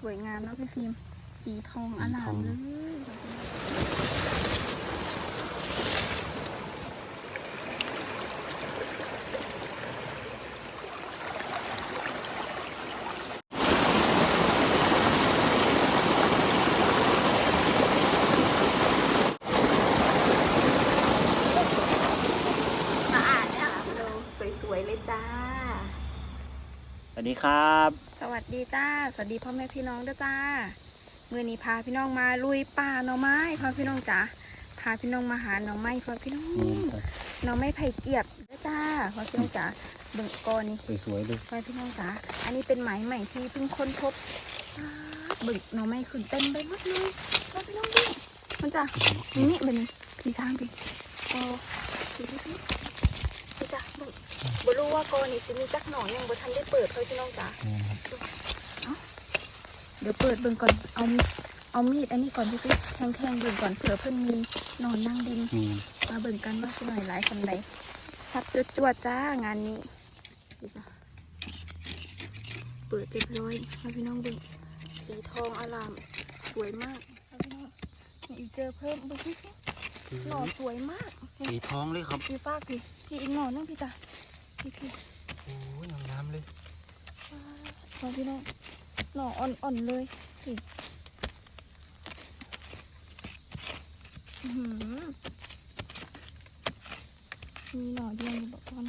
สวยงามเนาะพี่ฟิล์มสีทองอลาทอมงเลยสะอาดเนี่ยค่ะดูสวยๆเลยจ้าส วัสดีครับ สวัสดีจ้า สวัสดีพ่อแม่พี่น้องด้วยจ้ามือนี้พาพี่น้องมาลุยป่าหน่อไม้พ่อพี่น้องจ๋าพาพี่น้องมาหาหน่อไม้พ่อพี่น้องนี่ครับหน่อไม้ไผ่เกียบด้วยจ้าพ่อพี่น้องจ๋าเบิ่งกอนี่สวยๆเลยพ่อพี่น้องจ๋าอันนี้เป็นไหมใหม่ที่เพิ่งค้นพบป๊าดเบิ่งหน่อไม้ขึ้นเต็มไปหมดเลยพ่อพี่น้องดูมันจ้านี่นี่แบบนี้พี่ทางพี่โอ้พี่พี่พี่พี่ จ้าเบิ่งบ่รู้ว่ากอนี่สิมีจักหน่อยังบ่ทันได้เปิดพ่อพี่น้องจ๋านี่นะครับเดี๋ยวเปิดเบิ่งก่อนเอาเอามีดอันนี้ก่อนพี่พี่แทงแทงๆเบิ่งก่อนเผื่อเพิ่นมีนอนนั่งดินมีมาเบิ่งกันว่าสิหน่อยหลายคันใดซับจวดจวดๆจ้างานนี้ดูจ้ะเปิดเรียบร้อยมาพี่น้องเบิ่งสีทองอลามสวยมากมาพี่น้องนี่อีกเจอเพิ่มเบิ่งพี่พี่หน่อสวยมากสีทองเลยครับพี่ฟากพี่ พี่อีกหน่อนึงพี่จ้ะพี่พี่โอ้ยงามๆเลยมาพี่น้องหน่ออ่อนๆเลยพี่อื้อหือมีหน่อเดียวอยู่บอกก่อน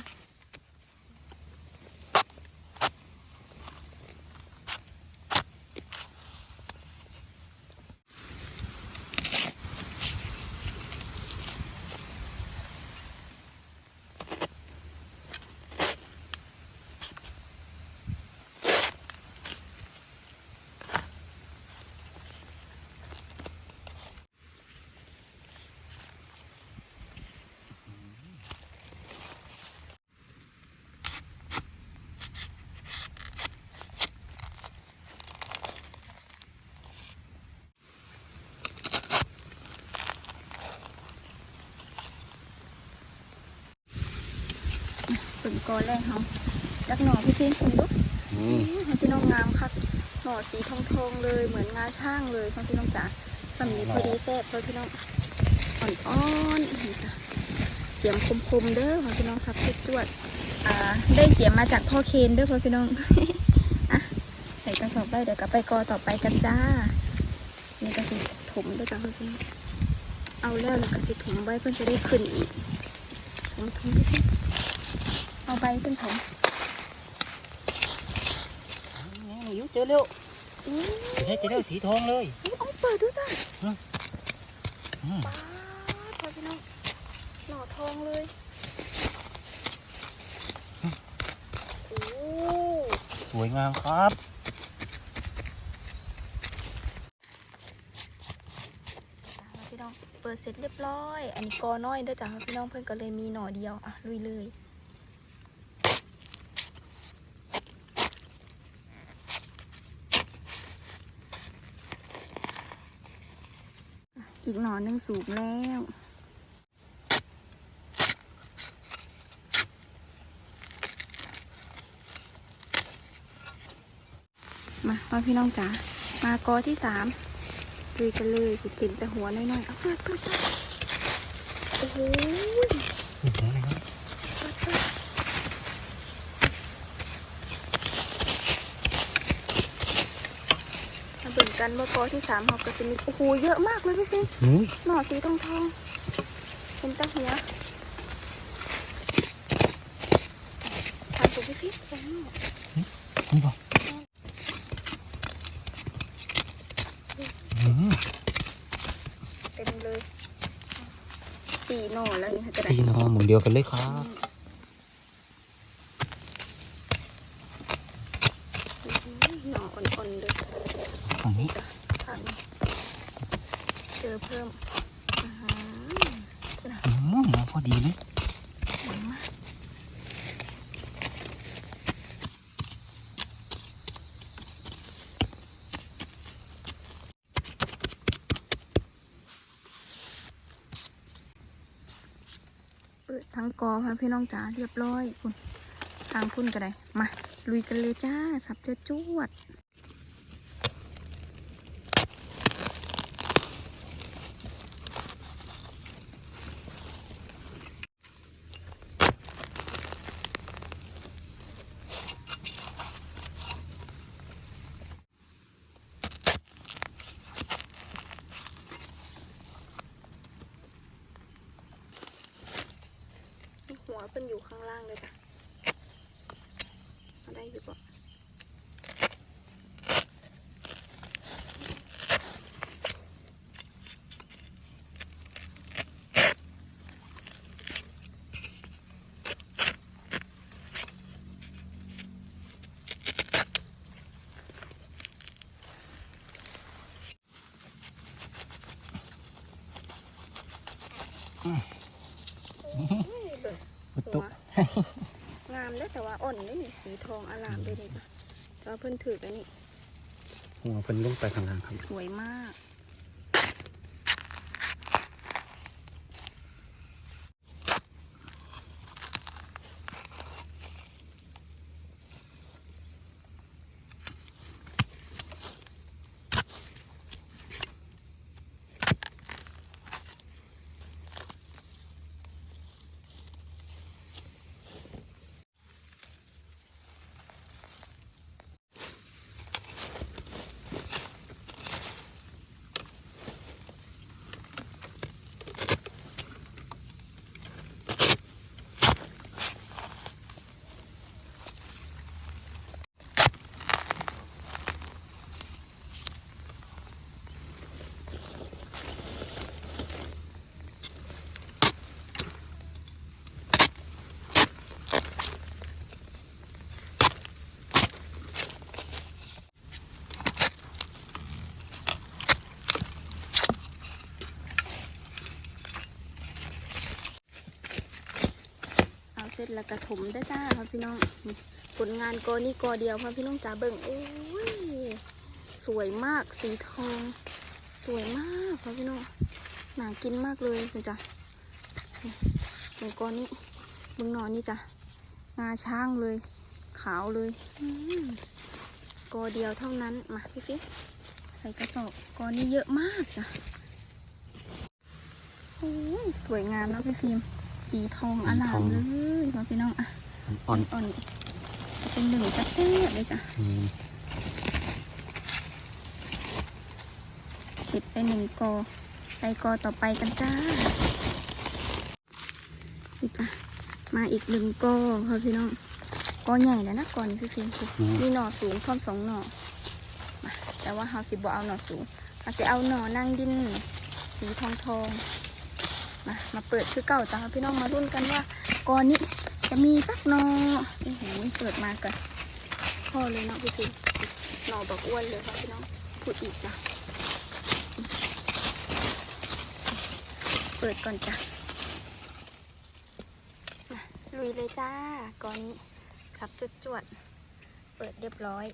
ถึงกอแรกเขาจักหน่อพี่พินคุณลูกนี่พี่น้องงามครับหน่อสีทองทองๆเลยเหมือนงาช่างเลยพ่อพี่น้องจ๋าสมีพอดีแซ่บพ่อพี่น้องอ่อนๆนี่จ้ะเสียงคมๆเด้อพ่อพี่น้องสับจวดๆอ่าได้เสียงมาจากพ่อเคนเด้อพ่อพี่น้องอะใส่กระสอบได้เดี๋ยวกลับไปกอต่อไปกันจ้านี่ก็สิถมด้วยจ้ะพ่อพี่น้องเอาแล้วแล้วก็สิถมไว้เพื่อจะได้ขึ้นอีกถมถมพี่พิน เอาใบเป็นถมนี่หนูเจอเร็วอู้เจอได้เจอเร็วสีทองเลยเอาเปิดดูจ้ะอืมป้าดพอพี่น้องหน่อทองเลยโอ้สวยงามครับพี่น้องเปิดเสร็จเรียบร้อย อันนี้กอน้อยเด้อจ้ะพี่น้องเพื่อนก็เลยมีหน่อเดียวอะลุยเลย อีกหนอนหนึ่งสูบแล้ว มามาพี่น้องจ๋า มากอที่สามลุยกันเลยติดแต่หัวน้อยๆเอาเปิดเปิดเปิดโอ้โหเปิดเปิดมาเบิ่ง กันว่ากอที่สามเขาก็จะมีโอ้โหเยอะมากเลยพี่ฟิงอุ้ยหน่อสีทองทองเป็นตาหัวทานสุพี่ฟิงสองหน่อนี่บอกอืมเต็มเลยสี่หน่อแล้วนี่ค่ะจะได้สีทองเหมือนเดียวกันเลยครับ หน่ออ่อนๆเลย ฝั่งนี้ จ้ะค่ะเจอเพิ่มอาหาร อืมมาพอดีเลย สวยมากเปิด ทั้งกอค่ะพี่น้องจ๋าเรียบร้อยคุณทางพุ่นก็ได้ มา ลุยกันเลยจ้า สับจวดจวด หัวเป็นอยู่ข้างล่างเลยค่ะมาได้อยู่ปะ嗯。 งามเด้อแต่ว่าอ่อนเด้อนี่สีทองอลามเด้อนี่จ้ะแต่ว่าเพิ่นถืออันนี้หัวเพิ่นลงไปข้างล่างครับ สวยมาก แล้วกระถมได้จ้าพ่อพี่น้อง ผลงานกอนี่กอเดียวพ่อพี่น้องจ๋าเบิ่งโอ้ยสวยมากสีทอง สวยมากพ่อพี่น้องหนากินมากเลยคุณจ้ะนี่เบิ่งกอนี้เบิ่งหนอนนี่จ้ะงาช้างเลย ขาวเลยอกอเดียวเท่านั้นมาพี่ปิ๊กใส่กระสอบกอนี้เยอะมากจ้ะโอ้ยสวยงามเนาะพี่ฟิล์ม สีทองอลามเลยพ่อพี่น้องอะอ่อนอ่อนจะเป็นหนึ่งจะเทศเลยจ้ะอืมเก็บไปหนึ่งกอไปกอต่อไปกันจ้านี่จ้ะมาอีกหนึ่งกอค่ะพี่น้องกอใหญ่แล้วนะก่อนพี่ฟิล์มคือมีหน่อสูงพร้อมสองหน่อมาแต่ว่าเฮาสิบ่เอาหน่อสูงเฮาสิเอาหน่อนั่งดิน สีทองทอง มามาเปิดคือเก่าจ้าพี่น้องมารุ่นกันว่ากอนนี้จะมีจักนอโอ้โหเปิดมากันพ่อเลยเนาะพี่ฟิล์มหน่อบอกอ้วนเลยค่ะพี่น้องพูดอีกจ้ะเปิดก่อนจ้ะมาลุยเลยจ้าก่อนนี้ครับจุดจวด เปิดเรียบร้อย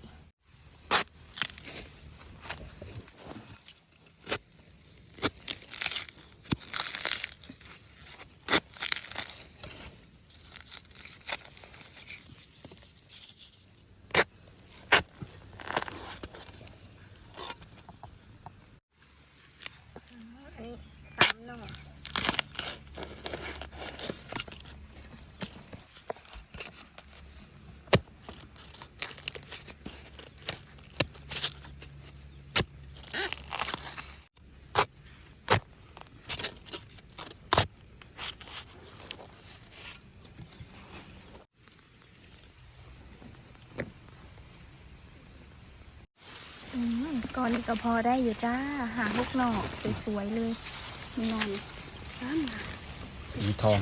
อนนี้ก็พอได้อยู่จ้า หาลูกหน่อสวยๆเลยมีนอนน้ำหนาสีทอง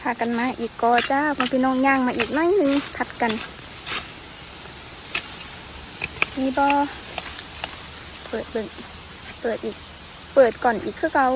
พากันมาอีกกอจ้าพ่อพี่น้องย่างมาอีกหน้อยหนึงถัดกันนี่บอเปิดเบิ่งเปิดอีก เปิดก่อนอีกคือเกา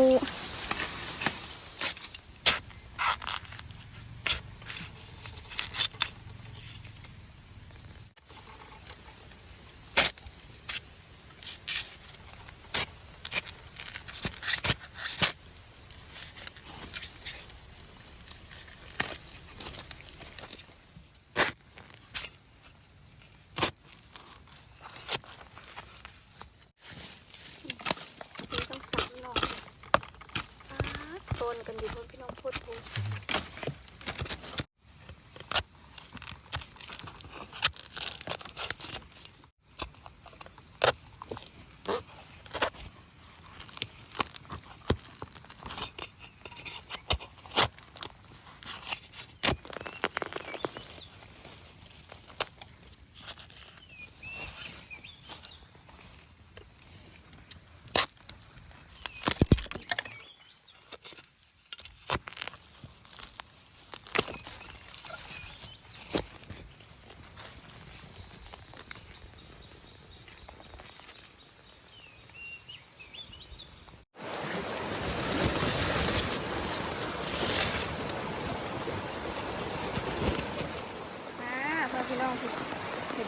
มีต้องสามหน่อ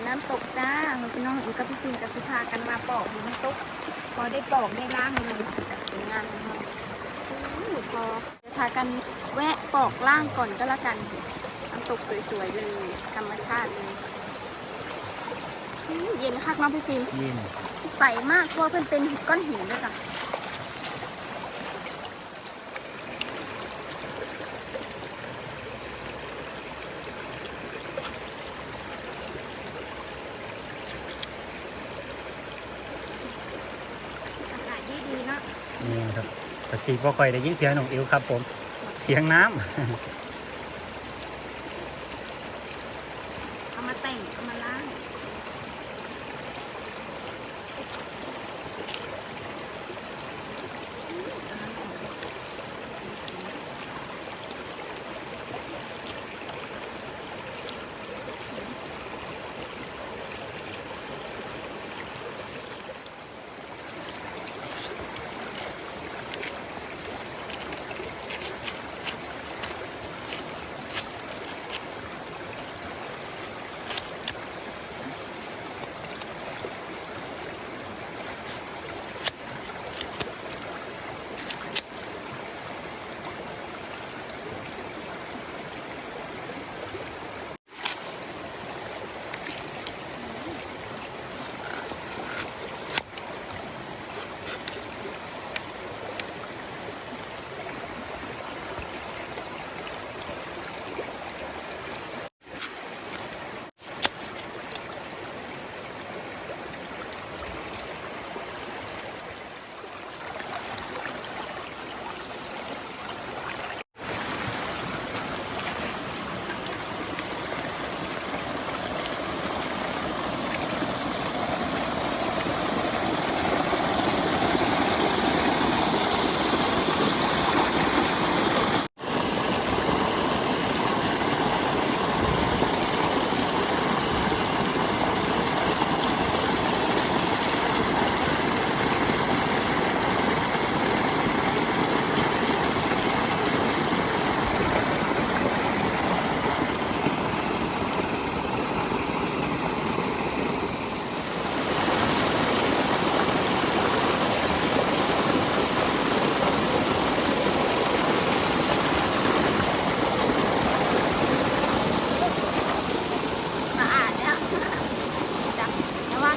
น้ำตกจ้าเรา พี่น้องอีกกับพี่ฟิล์มกับสิพากันมาปอกอยู่น้ำตกพอได้ปอกได้ล้างเลยจากสวยงามของเราอู้พอเดี๋ยวพากันแวะปอกล่างก่อนก็แล้วกันน้ำตกสวยๆเลย ธรรมชาติเลยอู้เย็นคักเนาะพี่ฟิล์มยินใสมากเพราะว่าเพื่อนเป็นก้อนหินด้วยจ้ะอากาศดีดีๆเนาะ นี่ครับกระ สีบ่ค่อยได้ยินเสียงน้องอิวครับผม เสียงน้ำ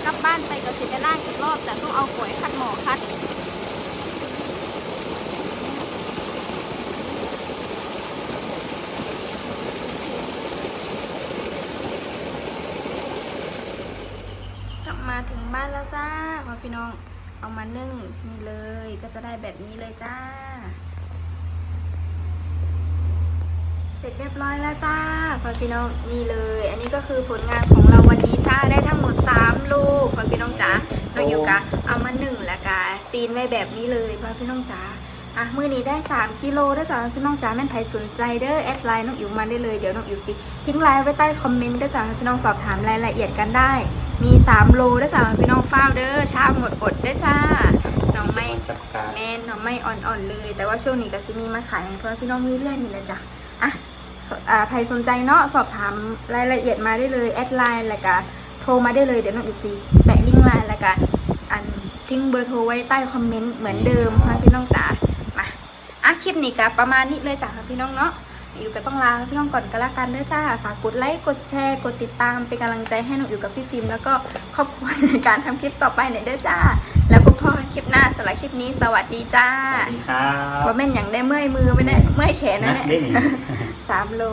ลับบ้านไปก็สิได้ล่างอีกรอบแต่ต้องเอาฝอยขัดหมอคัดกลับมาถึงบ้านแล้วจ้าพ่อพี่น้องเอามานึ่งนี่เลยก็จะได้แบบนี้เลยจ้า เสร็จเรียบร้อยแล้วจ้าพ่อพี่น้องนี่เลย อันนี้ก็คือผลงานของเราวันนี้จ้าได้ นไว้แบบนี้เลยพ่อพี่น้องจ๋าอะมือนี้ได้ 3กิโลได้วจ้าพี่น้องจ๋าแม่นไผสนใจเด้อแอดไลน์น้องอิ๋วมาได้เลยเดี๋ยวน้องอิ๋วสิทิ้งไลน์ไว้ใต้คอมเมนต์ได้จ้าพี่น้องสอบถามรายละเอียดกันได้ มี 3 โลได้จ้าพี่น้องฟ้าวเด้อช้าหมดอดได้อจ้าน้องไม่จัดการแม่นน้องไม่อ่อนๆเลย แต่ว่าช่วงนี้ก็สิมีมาขายให้เพื่อนพี่น้องเรื่อยๆนี่แหละจ้ะอะสอ่าใครสนใจเนาะสอบถามรายละเอียดมาได้เลยแอดไลน์แล้วก็โทรมาได้เลยเดี๋ยวน้องอีกซีแปะลิงก์ไลน์แล้วก็อัน ทิ้งเบอร์โทรไว้ใต้คอมเมนต์เหมือนเดิมค่ะพี่น้องจ๋ามาอะคลิปนี้ก็ประมาณนี้เลยจ้ะค่ะพี่น้องเนาะอยู่ก็ต้องลาพี่น้องก่อนก็แล้วกันเด้อจ้าฝากกดไลค์กดแชร์กดติดตามเป็นกำลังใจให้น้องอยู่กับพี่ฟิล์มแล้วก็ครอบครัวในการทำคลิปต่อไปเนี่ยเด้อจ้า แล้วพบพ่อกันคลิปหน้าสำหรับคลิปนี้สวัสดีจ้าสวัสดีครับว่าแม่นอย่างได้เมื่อยมือไม่ได้เมื่อยแขนนะเนี่ยนี่สามโล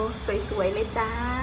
สวยๆเลยจ้า